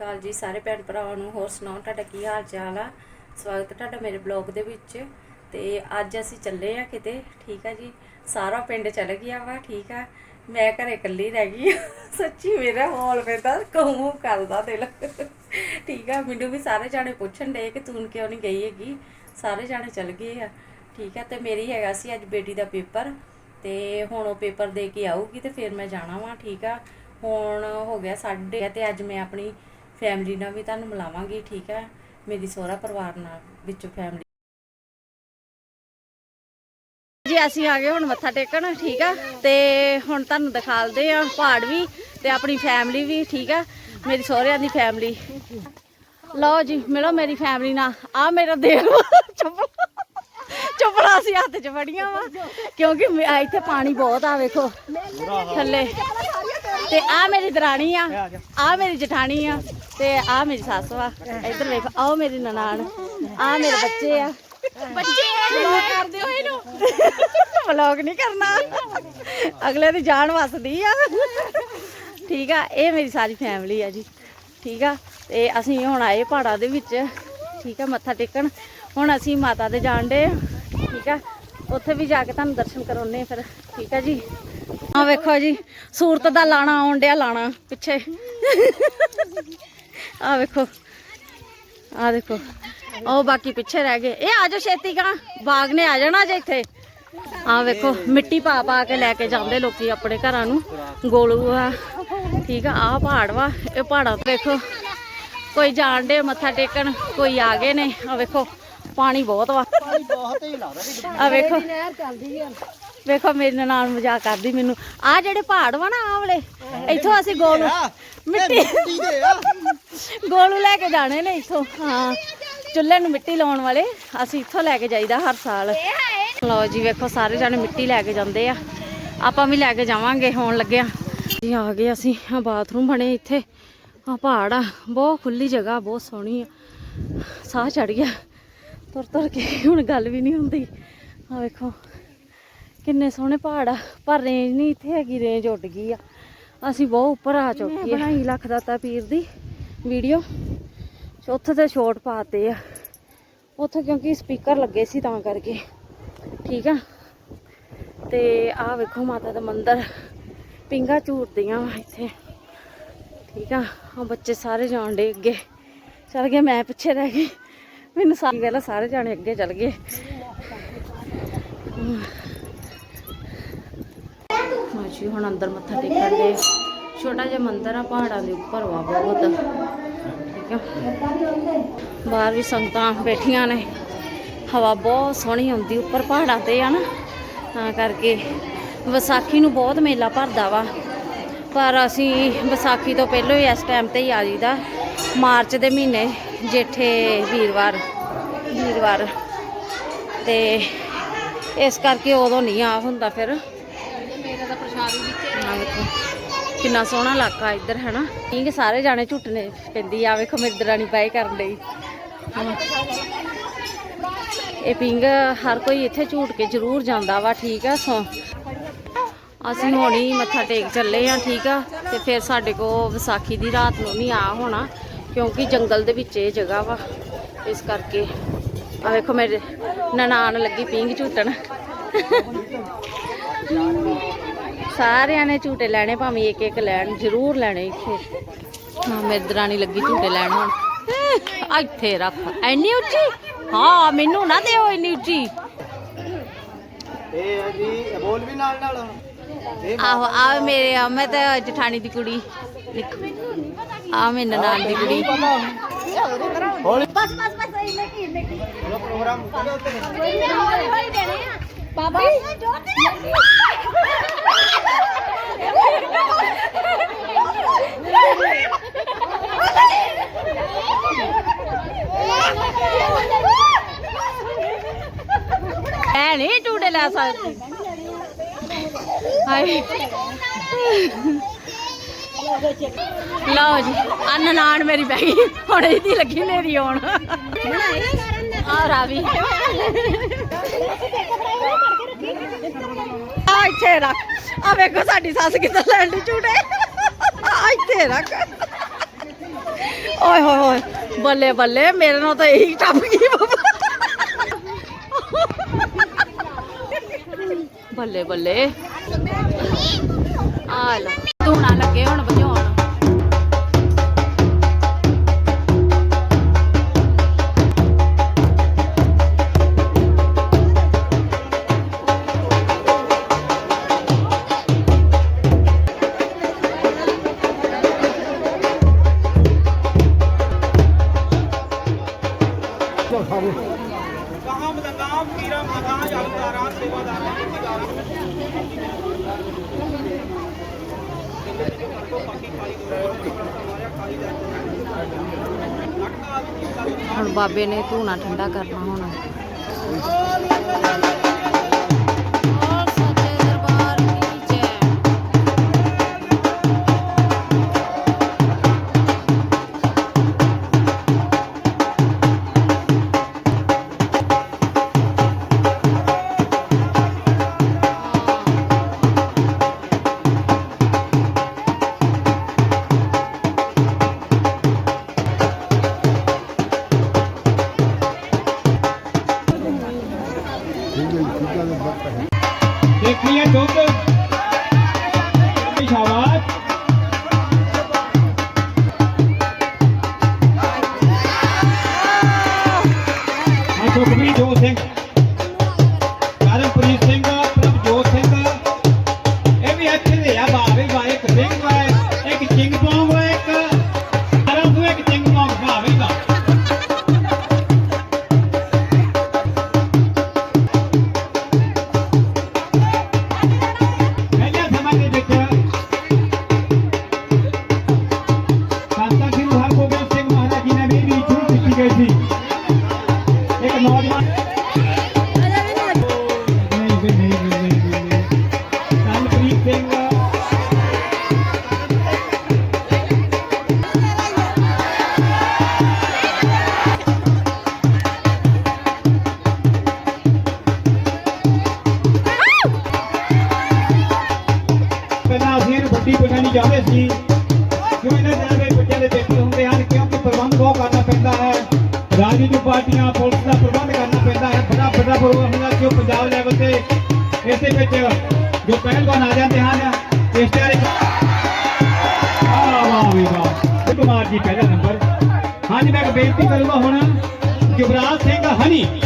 ਅਕਾਲ ਜੀ, ਸਾਰੇ ਭੈਣ ਭਰਾਵਾਂ ਨੂੰ ਹੋਰ ਸੁਣਾਓ, ਤੁਹਾਡਾ ਕੀ ਹਾਲ ਚਾਲ ਆ? ਸਵਾਗਤ ਤੁਹਾਡਾ ਮੇਰੇ ਬਲੌਗ ਦੇ ਵਿੱਚ। ਤੇ ਅੱਜ ਅਸੀਂ ਚੱਲੇ ਆ ਕਿਤੇ, ਠੀਕ ਆ ਜੀ? ਸਾਰਾ ਪਿੰਡ ਚੱਲ ਗਿਆ ਵਾ, ਠੀਕ ਆ? ਮੈਂ ਘਰੇ ਇਕੱਲੀ ਰਹਿ ਗਈ ਆ। ਸੱਚੀ ਮੇਰਾ ਹਾਲ ਮੇਰਾ ਕਹੂੰ ਕਰਦਾ ਦਿਲ। ਠੀਕ ਆ, ਮੈਨੂੰ ਵੀ ਸਾਰੇ ਜਾਣੇ ਪੁੱਛਣ ਡੇ ਕਿ ਤੂੰ ਕਿਉਂ ਨਹੀਂ ਗਈ ਹੈਗੀ? ਸਾਰੇ ਜਾਣੇ ਚੱਲ ਗਏ ਆ। ਠੀਕ ਆ, ਤੇ ਮੇਰੀ ਹੈਗਾ ਸੀ ਅੱਜ ਬੇਟੀ ਦਾ ਪੇਪਰ। ਤੇ ਹੁਣ ਉਹ ਪੇਪਰ ਦੇ ਕੇ ਆਊਗੀ ਤੇ ਫਿਰ ਮੈਂ ਜਾਣਾ ਵਾਂ, ਠੀਕ ਆ? ਹੁਣ ਹੋ ਗਿਆ ਸਾਡੇ ਤੇ ਅੱਜ ਮੈਂ ਆਪਣੀ ਫੈਮਿਲੀ ਨਾਲ ਵੀ ਤੁਹਾਨੂੰ ਮਿਲਾਵਾਂਗੀ ਠੀਕ ਆ ਮੇਰੀ ਸਹੁਰਾ ਪਰਿਵਾਰ ਨਾਲ ਵਿੱਚੋਂ ਫੈਮਿਲੀ ਜੀ ਅਸੀਂ ਆ ਗਏ ਹੁਣ ਮੱਥਾ ਟੇਕਣ ਠੀਕ ਆ ਤੇ ਹੁਣ ਤੁਹਾਨੂੰ ਦਿਖਾਲਦੇ ਆ ਪਹਾੜ ਵੀ ਤੇ ਆਪਣੀ ਫੈਮਿਲੀ ਵੀ ਠੀਕ ਆ ਮੇਰੀ ਸਹੁਰਿਆਂ ਦੀ ਫੈਮਿਲੀ ਲਓ ਜੀ ਮਿਲੋ ਮੇਰੀ ਫੈਮਿਲੀ ਨਾਲ। ਆ ਮੇਰਾ ਦੇਖ ਚੱਪਲ ਚੱਪਲਾਂ ਅਸੀਂ ਹੱਥ 'ਚ ਫੜੀਆਂ ਵਾ। ਕਿਉਂਕਿ ਇੱਥੇ ਪਾਣੀ ਬਹੁਤ ਆ ਵੇਖੋ। ਥੱਲੇ। ਤੇ ਆ ਮੇਰੀ ਦਰਾਣੀ ਆ ਆ ਮੇਰੀ ਜਠਾਣੀ ਆ ਤੇ ਆ ਮੇਰੀ ਸੱਸ ਵਾ। ਇੱਧਰ ਵੇਖੋ ਆਓ ਮੇਰੀ ਨਨਾਣ ਆ ਮੇਰੇ ਬੱਚੇ ਆ। ਬੱਚੇ ਵਲੌਗ ਕਰਦੇ ਹੋ ਇਹਨੂੰ। ਵਲੌਗ ਨਹੀਂ ਕਰਨਾ। ਅਗਲੇ ਦੀ ਜਾਨ ਵਸਦੀ ਆ। ਠੀਕ ਆ ਇਹ ਮੇਰੀ ਸਾਰੀ ਫੈਮਿਲੀ ਆ ਜੀ। ਠੀਕ ਆ ਤੇ ਅਸੀਂ ਹੁਣ ਆਏ ਪਹਾੜਾਂ ਦੇ ਵਿੱਚ। ਠੀਕ ਆ ਮੱਥਾ ਟੇਕਣ। ਹੁਣ ਅਸੀਂ ਮਾਤਾ ਦੇ ਜਾਣ ਦੇ ਠੀਕ ਆ ਉੱਥੇ ਵੀ ਜਾ ਕੇ ਤੁਹਾਨੂੰ ਦਰਸ਼ਨ ਕਰਾਉਣੇ ਫਿਰ। ਠੀਕ ਆ ਜੀ। ਆ ਵੇਖੋ ਜੀ ਸੂਰਤ ਦਾ ਲਾਣਾ ਆਉਣ ਡਿਆ ਲਾਣਾ ਪਿੱਛੇ। ਆ ਵੇਖੋ ਆ ਦੇਖੋ ਉਹ ਬਾਕੀ ਪਿੱਛੇ ਰਹਿ ਗਏ। ਇਹ ਆ ਜਾਓ ਛੇਤੀ ਕਾ ਬਾਗ ਨੇ ਆ ਜਾਣਾ ਜੇ ਇੱਥੇ। ਆ ਵੇਖੋ ਮਿੱਟੀ ਪਾ ਪਾ ਕੇ ਲੈ ਕੇ ਜਾਂਦੇ ਲੋਕੀ ਆਪਣੇ ਘਰਾਂ ਨੂੰ। ਗੋਲੂ ਆ ਠੀਕ ਆ ਆ ਪਹਾੜ ਵਾ ਇਹ ਪਹਾੜਾਂ ਵੇਖੋ। ਕੋਈ ਜਾਣ ਦੇ ਮੱਥਾ ਟੇਕਣ ਕੋਈ ਆ ਗਏ ਨੇ। ਆ ਵੇਖੋ ਪਾਣੀ ਬਹੁਤ ਵਾ। ਆ ਵੇਖੋ। ਵੇਖੋ ਮੇਰੀ ਨਾਲ ਮਜ਼ਾਕ ਕਰਦੀ ਮੈਨੂੰ। ਆ ਜਿਹੜੇ ਪਹਾੜ ਵਾ ਨਾ ਆ ਵਾਲੇ ਇੱਥੋਂ ਅਸੀਂ ਗੋਲੂ ਮਿੱਟੀ ਗੋਲੂ ਲੈ ਕੇ ਜਾਣੇ ਨੇ ਇੱਥੋਂ। ਹਾਂ ਚੁੱਲ੍ਹੇ ਨੂੰ ਮਿੱਟੀ ਲਾਉਣ ਵਾਲੇ ਅਸੀਂ ਇੱਥੋਂ ਲੈ ਕੇ ਜਾਈਦਾ ਹਰ ਸਾਲ। ਲਓ ਜੀ ਵੇਖੋ ਸਾਰੇ ਜਾਣੇ ਮਿੱਟੀ ਲੈ ਕੇ ਜਾਂਦੇ ਆ। ਆਪਾਂ ਵੀ ਲੈ ਕੇ ਜਾਵਾਂਗੇ ਹੋਣ ਲੱਗਿਆ। ਜੀ ਆ ਗਏ ਅਸੀਂ ਆ ਬਾਥਰੂਮ ਬਣੇ ਇੱਥੇ। ਆ ਪਹਾੜ ਆ ਬਹੁਤ ਖੁੱਲੀ ਜਗ੍ਹਾ ਬਹੁਤ ਸੋਹਣੀ ਆ। ਸਾਹ ਚੜ ਗਿਆ। ਤੁਰ ਤੁਰ ਕੇ ਹੁਣ ਗੱਲ ਵੀ ਨਹੀਂ ਹੁੰਦੀ। ਆ ਵੇਖੋ। ਕਿੰਨੇ ਸੋਹਣੇ ਪਹਾੜ ਆ ਪਰ ਰੇਂਜ ਨਹੀਂ ਇੱਥੇ ਹੈਗੀ ਰੇਂਜ ਉੱਡ ਗਈ ਆ। ਅਸੀਂ ਬਹੁਤ ਉੱਪਰ ਆ ਚੁੱਕੀ ਆ। ਬਣਾਈ ਲੱਖ ਦਾਤਾ ਪੀਰ ਦੀ ਵੀਡੀਓ ਉੱਥੇ ਤੇ ਛੋਟ ਪਾਤੇ ਆ। ਉੱਥੇ ਕਿਉਂਕਿ ਸਪੀਕਰ ਲੱਗੇ ਸੀ ਤਾਂ ਕਰਕੇ। ਠੀਕ ਆ? ਤੇ ਆ ਵੇਖੋ ਮਾਤਾ ਦਾ ਮੰਦਿਰ। ਪਿੰਗਾ ਝੂਟਦੀਆਂ ਵਾ ਇੱਥੇ। ਠੀਕ ਆ? ਆ ਬੱਚੇ ਸਾਰੇ ਜਾਣ ਡੇ ਅੱਗੇ। ਚਲ ਗਏ ਮੈਂ ਪਿੱਛੇ ਰਹਿ ਗਈ। ਮੈਨੂੰ ਸਾਰੀ ਗੱਲ ਸਾਰੇ ਜਾਣੇ ਅੱਗੇ ਚਲ ਗਏ। ਮਾਜੀ ਹੁਣ ਅੰਦਰ ਮੱਥਾ ਟੇਕਣ ਦੇ। ਛੋਟਾ ਜਿਹਾ ਮੰਦਿਰ ਆ, ਪਹਾੜਾਂ ਦੇ ਉੱਪਰ ਵਾ ਬਹੁਤ। ਠੀਕ ਆ। ਬਾਹਰ ਵੀ ਸੰਗਤਾਂ ਬੈਠੀਆਂ ਨੇ। ਹਵਾ ਬਹੁਤ ਸੋਹਣੀ ਆਉਂਦੀ ਉੱਪਰ ਪਹਾੜਾਂ ਤੇ ਆ ਨਾ। ਤਾਂ ਕਰਕੇ ਵਿਸਾਖੀ ਨੂੰ ਬਹੁਤ ਮੇਲਾ ਭਰਦਾ ਵਾ। ਪਰ ਅਸੀਂ ਵਿਸਾਖੀ ਤੋਂ ਪਹਿਲਾਂ ਹੀ ਇਸ ਟਾਈਮ ਤੇ ਹੀ ਆ ਜੀਦਾ ਮਾਰਚ ਦੇ ਮਹੀਨੇ ਜੇਠੇ ਵੀਰਵਾਰ ਵੀਰਵਾਰ। ਤੇ ਇਸ ਕਰਕੇ ਉਦੋਂ ਨਹੀਂ ਆ ਹੁੰਦਾ ਫਿਰ ਮੇਰਾ ਤਾਂ ਪ੍ਰਸ਼ਾਦ ਵੀ ਵਿੱਚ ਕਿੰਨਾ ਸੋਹਣਾ ਇਲਾਕਾ ਇੱਧਰ ਹੈ ਨਾ ਠੀਕ ਸਾਰੇ ਜਾਣੇ ਝੁੱਟਨੇ ਪੈਂਦੀ ਆ। ਵੇਖੋ ਮੇਰੀ ਦਰਾਣੀ ਪਾਏ ਕਰਨ ਲਈ ਇਹ ਪਿੰਗ ਹਰ ਕੋਈ ਇੱਥੇ ਝੂਟ ਕੇ ਜ਼ਰੂਰ ਜਾਂਦਾ ਵਾ, ਠੀਕ ਆ, ਸੋ। ਅਸੀਂ ਹੁਣੀ ਮੱਥਾ ਟੇਕ ਚੱਲੇ ਆ, ਠੀਕ ਆ, ਤੇ ਫਿਰ ਸਾਡੇ ਕੋ ਵਿਸਾਖੀ ਦੀ ਰਾਤ ਨੂੰ ਨਹੀਂ ਆ ਹੋਣਾ, ਕਿਉਂਕਿ ਜੰਗਲ ਦੇ ਵਿੱਚ ਇਹ ਜਗ੍ਹਾ ਵਾ। ਇਸ ਕਰਕੇ ਆ ਵੇਖੋ, ਮੇਰੇ ਨਨਾਣ ਲੱਗੀ ਪਿੰਗ ਝੂਟਣ। ਸਾਰਿਆਂ ਨੇ ਝੂਟੇ ਲੈਣੇ ਭਾਵੇਂ ਇੱਕ ਇੱਕ ਲੈਣ ਜ਼ਰੂਰ ਲੈਣੇ ਇੱਥੇ। ਹਾਂ ਮੇਰੀ ਦਰਾਣੀ ਲੱਗੀ ਝੂਟੇ ਲੈਣ ਹੁਣ। ਆ ਇੱਥੇ ਰੱਖ। ਐਨੀ ਉੱਚੀ? ਹਾਂ ਮੈਨੂੰ ਨਾ ਦਿਓ ਇੰਨੀ ਉੱਚੀ। ਇਹ ਹੈ ਜੀ ਇਹ ਬੋਲ ਵੀ ਨਾਲ ਨਾਲ। ਇਹ ਆਹੋ ਆ ਮੇਰੇ ਆ ਮੈਂ ਤਾਂ ਜਠਾਣੀ ਦੀ ਕੁੜੀ। ਆ ਮੇਰੇ ਨਨਾਣ ਦੀ ਕੁੜੀ। ਹੌਲੀ ਬਸ ਬਸ ਬਸ ਇਹ ਪ੍ਰੋਗਰਾਮ ਕਦੇ ਉੱਤੇ। ਬਾਬਾ ਐ ਨਹੀਂ ਝੂਟੇ ਲੈ ਸਕਦੀ ਹਾਏ। ਲਓ ਜੀ ਆ ਨਨਾਣ ਮੇਰੀ ਬੈ ਗਈ। ਹੁਣ ਇਹਦੀ ਲੱਗੀ ਨੇਰੀ ਆਉਣ। ਆ ਰਾਵੀ। ਇੱਥੇ ਰੱਖ। ਆ ਵੇਖੋ, ਸਾਡੀ ਸੱਸ ਕਿੱਦਾਂ ਲੈਣ ਦੀ ਝੂਟੇ। ਆ ਇੱਥੇ ਰੱਖ। ਓਏ ਹੋਏ ਹੋਏ, ਬੱਲੇ ਬੱਲੇ, ਮੇਰੇ ਨਾਲ ਤਾਂ ਇਹੀ ਟੱਪ ਗਈ ਬਾਬਾ। ਬੱਲੇ ਬੱਲੇ। ਆ ਲੈ। ਧੂਣਾ ਲੱਗੇ ਹੁਣ ਬਾਬੇ ਨੇ ਧੂਣਾ ਠੰਡਾ ਕਰਨਾ ਹੋਣਾ। ਵੱਡੀ ਸੀ। ਕਿਉਂ ਇਹਨਾਂ ਦਿਨਾਂ ਬੱਚਿਆਂ ਦੇ ਪੇਪਰ ਹੁੰਦੇ ਹਨ, ਕਿਉਂਕਿ ਪ੍ਰਬੰਧ ਬਹੁਤ ਕਰਨਾ ਪੈਂਦਾ ਹੈ। ਰਾਜਨੀਤਿਕ ਪਾਰਟੀਆਂ, ਪੁਲਿਸ ਦਾ ਪ੍ਰਬੰਧ ਕਰਨਾ ਪੈਂਦਾ ਹੈ। ਬੜਾ ਵੱਡਾ ਪ੍ਰੋਗਰਾਮ ਹੁੰਦਾ ਕਿ ਉਹ ਪੰਜਾਬ ਲੈਵਲ ਤੇ। ਇਸੇ ਵਿੱਚ ਜੋ ਪਹਿਲਵਾਨ ਆ ਜਾਂਦੇ ਹਨ, ਇਸ ਤਰ੍ਹਾਂ ਆਹ ਵਾਹ ਵੀ ਵਾਹ। ਕੁਮਾਰ ਜੀ ਪਹਿਲਾ ਨੰਬਰ। ਹਾਂਜੀ, ਮੈਂ ਇੱਕ ਬੇਨਤੀ ਕਰੂੰਗਾ ਹੁਣ। ਯੁਵਰਾਜ ਸਿੰਘ ਹਨੀ।